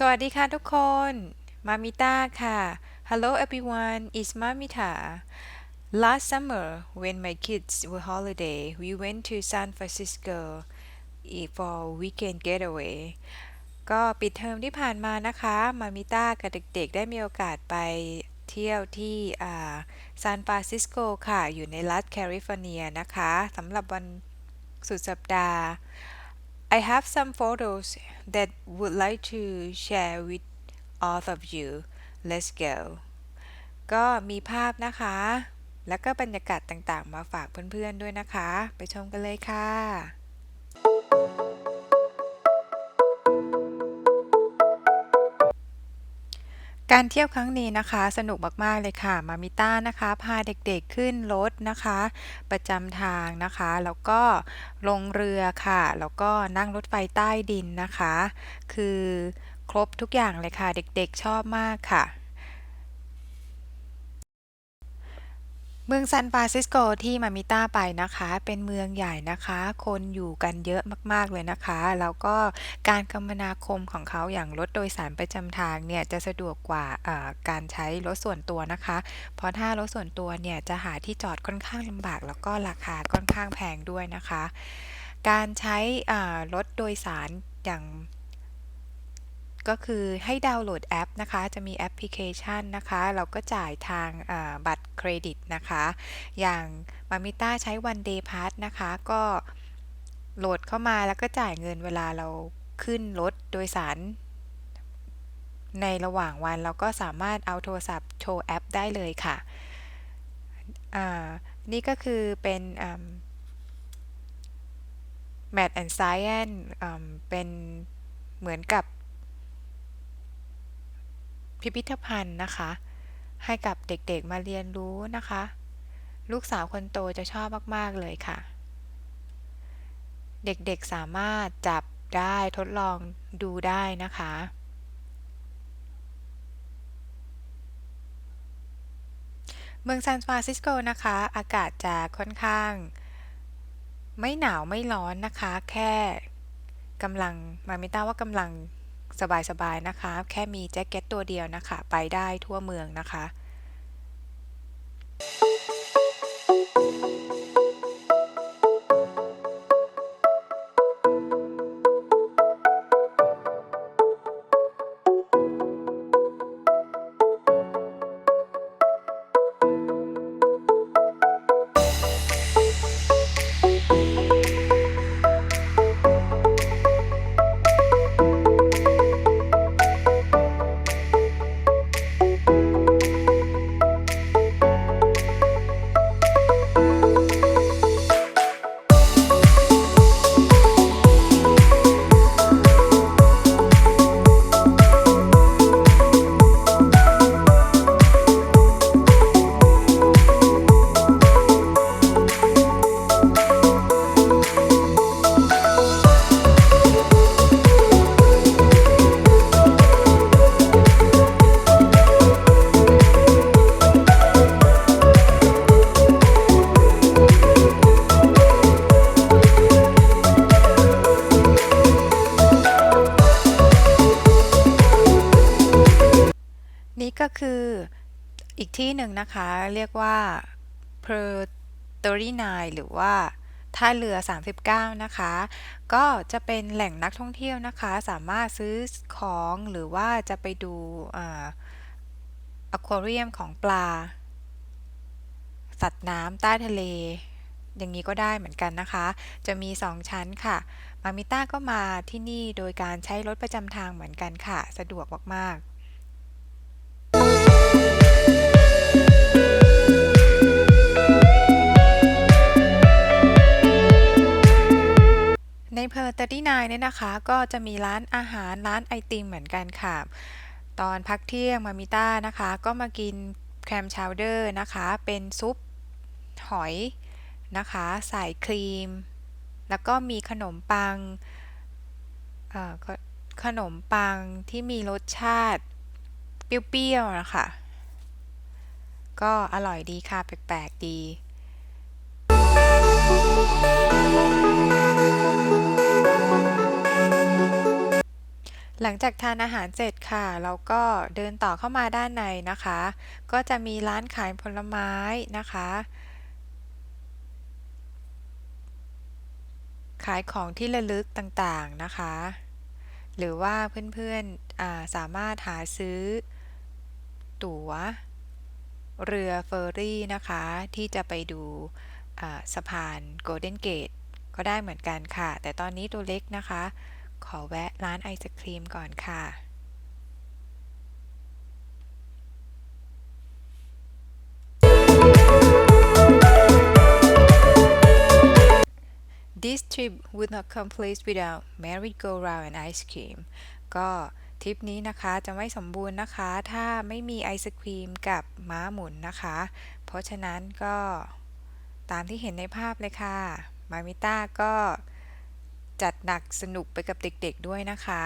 สวัสดีค่ะทุกคน มามิต้าค่ะ Hello everyone it's Mamita Last summer when my kids were holiday we went to San Francisco for weekend getaway ก็ปิดเทอมที่ผ่านมานะคะ มามิต้ากับเด็กๆ ได้มีโอกาสไปเที่ยวที่อ่าซานฟรานซิสโกค่ะ อยู่ในรัฐแคลิฟอร์เนียนะคะสำหรับวันสุดสัปดาห์ I have some photos that would like to share with all of you. Let's go. ก็มีภาพนะคะ แล้วก็บรรยากาศต่างๆ มาฝากเพื่อนๆด้วยนะคะ ไปชมกันเลยค่ะ การเที่ยวครั้งนี้นะคะ สนุกมากๆเลยค่ะ มามิต้านะคะ พาเด็กๆขึ้นรถนะคะ ประจำทางนะคะ แล้วก็ลงเรือค่ะ แล้วก็นั่งรถไฟใต้ดินนะคะ คือครบทุกอย่างเลยค่ะ เด็กๆชอบมากค่ะ เมืองซานฟรานซิสโกที่มามิต้าไปนะคะ เป็นเมืองใหญ่นะคะ คนอยู่กันเยอะมากๆเลยนะคะ แล้วก็การคมนาคมของเขาอย่างรถโดยสารประจำทางเนี่ยจะสะดวกกว่าการใช้รถส่วนตัวนะคะ เพราะถ้ารถส่วนตัวเนี่ยจะหาที่จอดค่อนข้างลำบาก แล้วก็ราคาค่อนข้างแพงด้วยนะคะ การใช้รถโดยสารอย่าง ก็คือให้ดาวน์โหลดแอปนะคะ จะมีแอปพลิเคชันนะคะ เราก็จ่ายทางบัตรเครดิตนะคะ อย่างมามิต้าใช้วันเดย์พาสนะคะ ก็โหลดเข้ามาแล้วก็จ่ายเงินเวลาเราขึ้นรถโดยสาร ในระหว่างวันเราก็สามารถเอาโทรศัพท์โชว์แอปได้เลยค่ะนี่ก็คือเป็น Math and Science เป็นเหมือนกับ พิพิธภัณฑ์นะคะ ให้กับเด็กๆมาเรียนรู้นะคะ ลูกสาวคนโตจะชอบมาก ๆ เลยค่ะ เด็กๆสามารถจับได้ทดลองดูได้นะคะเมืองซานฟรานซิสโกนะคะ อากาศจะค่อนข้าง ไม่หนาวไม่ร้อนนะคะ แค่กำลังมามิต้าว่ากำลัง สบายๆนะคะ แค่มีแจ็คเก็ตตัวเดียวนะคะ ไปได้ทั่วเมืองนะคะนี่ ที่หนึ่งนะคะ เรียกว่า p e r 39หรือว่าท่าเรือ 39 นะคะ ก็จะเป็นแหล่งนักท่องเที่ยวนะคะ สามารถซื้อของหรือว่าจะไปดูอ่าอควาเรียมของปลา สัตว์น้ำใต้ทะเล อย่างนี้ก็ได้เหมือนกันนะคะ จะมี 2 ชั้นค่ะมามิต้าก็มาที่นี่โดยการใช้รถประจำทางเหมือนกันค่ะ สะดวกมากๆ ในเพอร์39เนี่ยนะคะ ก็จะมีร้านอาหารร้านไอติมเหมือนกันค่ะ ตอนพักเที่ยงมามิต้านะคะ ก็มากินแครมชาวเดอร์นะคะ เป็นซุปหอยนะคะ ใส่ครีม แล้วก็มีขนมปังขขนมปังที่มีรสชาติ เปรี้ยวๆนะคะ ก็อร่อยดีค่ะ แปลกๆดี หลังจากทานอาหารเสร็จค่ะ เราก็เดินต่อเข้ามาด้านในนะคะ ก็จะมีร้านขายผลไม้นะคะ ขายของที่ระลึกต่างๆนะคะ หรือว่าเพื่อนๆสามารถหาซื้อ ตั๋ว เรือเฟอร์รี่นะคะ ที่จะไปดูสะพานโกลเด้นเกตก็ได้เหมือนกันค่ะ แต่ตอนนี้ตัวเล็กนะคะ ขอแวะร้านไอศครีมก่อนค่ะ This trip would not complete without merry-go-round and ice cream ก็ทริปนี้นะคะจะไม่สมบูรณ์นะคะ ถ้าไม่มีไอศครีมกับม้าหมุนนะคะ เพราะฉะนั้นก็ตามที่เห็นในภาพเลยค่ะ มามิต้าก็ จัดหนักสนุกไปกับเด็กๆด้วยนะคะ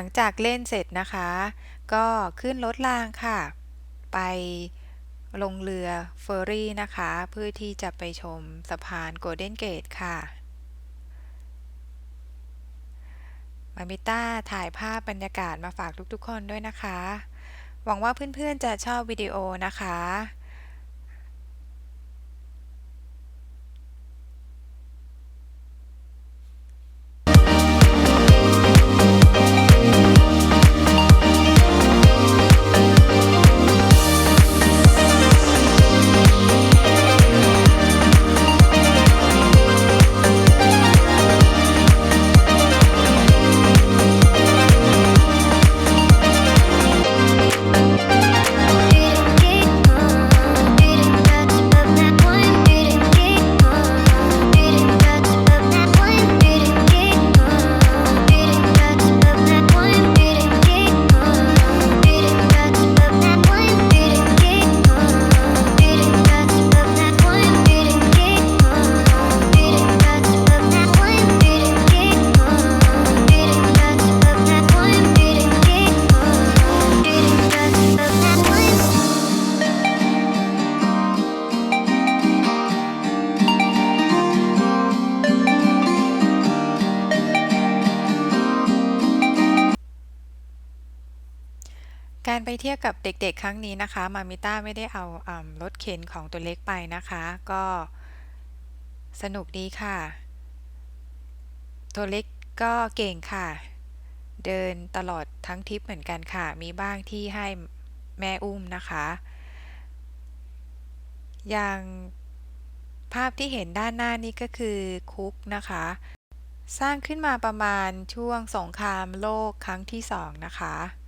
ลังจากเล่นเสร็จนะคะ ก็ขึ้นรถรางค่ะ ไปลงเรือเฟอร์รี่นะคะ เพื่อที่จะไปชมสะพานโกลเด้นเกตค่ะ มามิต้าถ่ายภาพบรรยากาศมาฝากทุกๆคนด้วยนะคะ หวังว่าเพื่อนๆจะชอบวิดีโอนะคะ ไปเที่ยวกับเด็กๆ ครั้งนี้นะคะ มามิต้าไม่ได้เอาอรถเข็นของตัวเล็กไปนะคะ ก็สนุกดีค่ะ ตัวเล็กก็เก่งค่ะ เดินตลอดทั้งทริปเหมือนกันค่ะ มีบ้างที่ให้แม่อุ้มนะคะ อย่างภาพที่เห็นด้านหน้านี้ก็คือคุกนะคะ สร้างขึ้นมาประมาณช่วงสงครามโลกครั้งที่สองนะคะ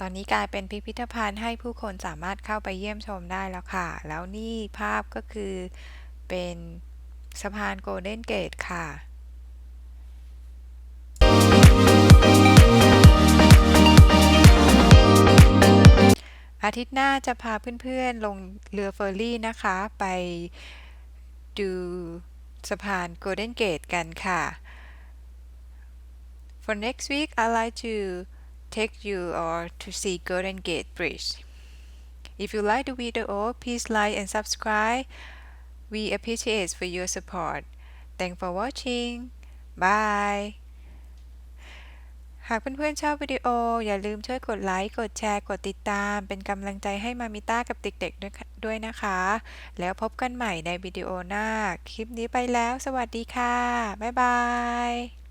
ตอนนี้กลายเป็นพิพิธภัณฑ์ให้ผู้คนสามารถเข้าไปเยี่ยมชมได้แล้วค่ะ แล้วนี่ภาพก็คือเป็นสะพานโกลเด้นเกตค่ะอาทิตย์หน้าจะพาเพื่อนๆ ลงเรือเฟอร์รี่นะคะ ไปดูสะพานโกลเด้นเกตกันค่ะ For next week I like to take you or to see Golden Gate Bridge If you like the video please like and subscribe We appreciate for your support Thanks for watching Bye หากเพื่อนๆชอบวิดีโอ อย่าลืมช่วยกดไลค์ กดแชร์ กดติดตาม เป็นกำลังใจให้มามิต้ากับเด็กๆด้วยด้วยนะคะ แล้วพบกันใหม่ในวิดีโอหน้า คลิปนี้ไปแล้ว สวัสดีค่ะ บ๊ายบาย